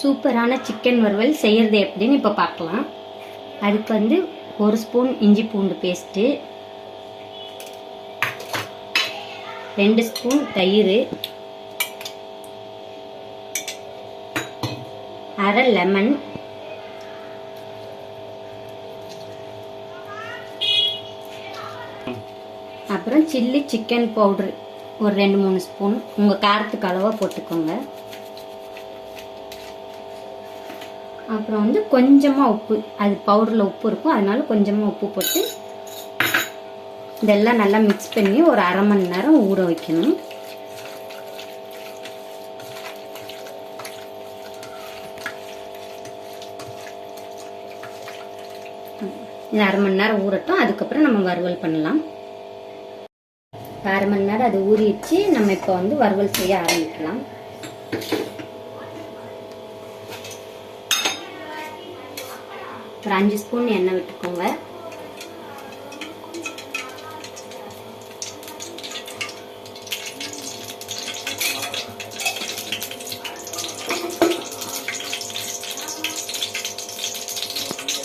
சூப்பரான சிக்கன் வறுவல் செய்கிறது எப்படின்னு இப்போ பார்க்கலாம். அதுக்கு வந்து ஒரு ஸ்பூன் இஞ்சி பூண்டு பேஸ்ட்டு ரெண்டு ஸ்பூன் தயிர் அரை லெமன் அப்புறம் சில்லி சிக்கன் பவுட்ரு ஒரு ரெண்டு மூணு ஸ்பூன். உங்கள் காரத்துக்கு அளவாக போட்டுக்கோங்க. அப்புறம் வந்து கொஞ்சமாக உப்பு. அது பவுடரில் உப்பு இருக்கும். அதனால கொஞ்சமாக உப்பு போட்டு இதெல்லாம் நல்லா மிக்ஸ் பண்ணி ஒரு அரை மணி நேரம் ஊற வைக்கணும். இது அரை மணி நேரம் ஊறட்டும். அதுக்கப்புறம் நம்ம வறுவல் பண்ணலாம். அரை மணி நேரம் அது ஊறிடுச்சு. நம்ம இப்போ வந்து வறுவல் செய்ய ஆரம்பிக்கலாம். ஒரு அஞ்சு ஸ்பூன் எண்ணெய் விட்டுக்கோங்க.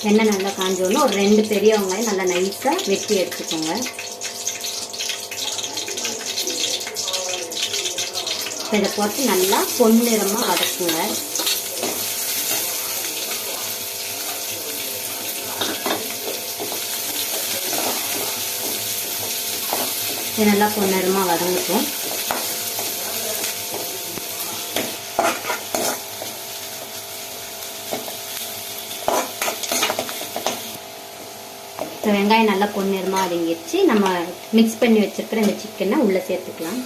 எண்ணெய் நல்லா காஞ்சோன்னு ஒரு ரெண்டு பெரிய வெங்காயம் நல்லா நைஸாக வெட்டி எடுத்துக்கோங்க. இதை போட்டு நல்லா பொன்னிறமாக வதக்குங்க. இது நல்லா பொன்னிறமாக வதங்கட்டும். இப்போ வெங்காயம் நல்லா பொன்னிறமாக வதங்கிடுச்சு நம்ம மிக்ஸ் பண்ணி வச்சிருக்கிற இந்த சிக்கனை உள்ளே சேர்த்துக்கலாம்.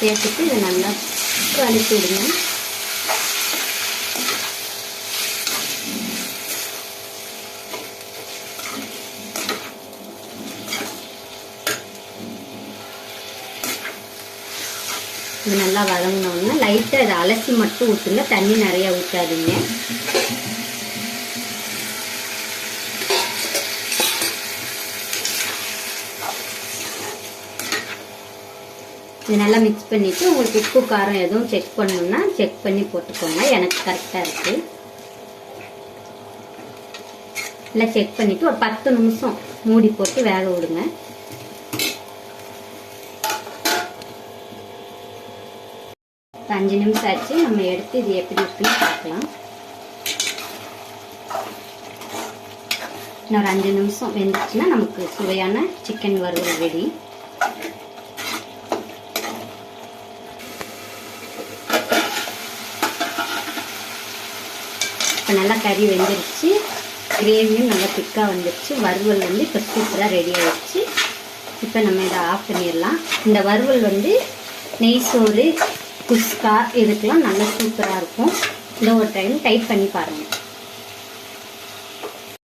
சேர்த்துட்டு இதை நல்லா அனுப்பிவிடுங்க விடுங்க இது நல்லா வதங்கினோடனே லைட்டாக இதை அலசி மட்டும் ஊற்றுங்க தண்ணி நிறையா ஊற்றாதீங்க இது நல்லா மிக்ஸ் பண்ணிவிட்டு உங்களுக்கு உப்பு காரம் எதுவும் செக் பண்ணணும்னா செக் பண்ணி போட்டுக்கோங்க. எனக்கு கரெக்டாக இருக்குது இல்லை செக் பண்ணிவிட்டு ஒரு பத்து நிமிஷம் மூடி போட்டு வேக விடுங்க. அஞ்சு நிமிஷம் ஆச்சு. நம்ம எடுத்து இது எப்படி இருக்குன்னு பார்க்கலாம். இன்னொரு அஞ்சு நிமிஷம் வெந்துச்சுன்னா நமக்கு சுவையான சிக்கன் வறுவல் ரெடி இப்போ நல்லா கறி வெந்துருச்சு. கிரேவியும் நல்லா திக்காக வந்துருச்சு. வறுவல் வந்து இப்போ சூப்பராக ரெடி ஆகிடுச்சு இப்போ நம்ம இதை ஆஃப் பண்ணிடலாம். இந்த வறுவல் வந்து நெய் சோறு குஸ்கா இதுக்கெல்லாம் நல்லா சூப்பராக இருக்கும். இந்த ஒரு டைம் டைப் பண்ணி பாருங்கள்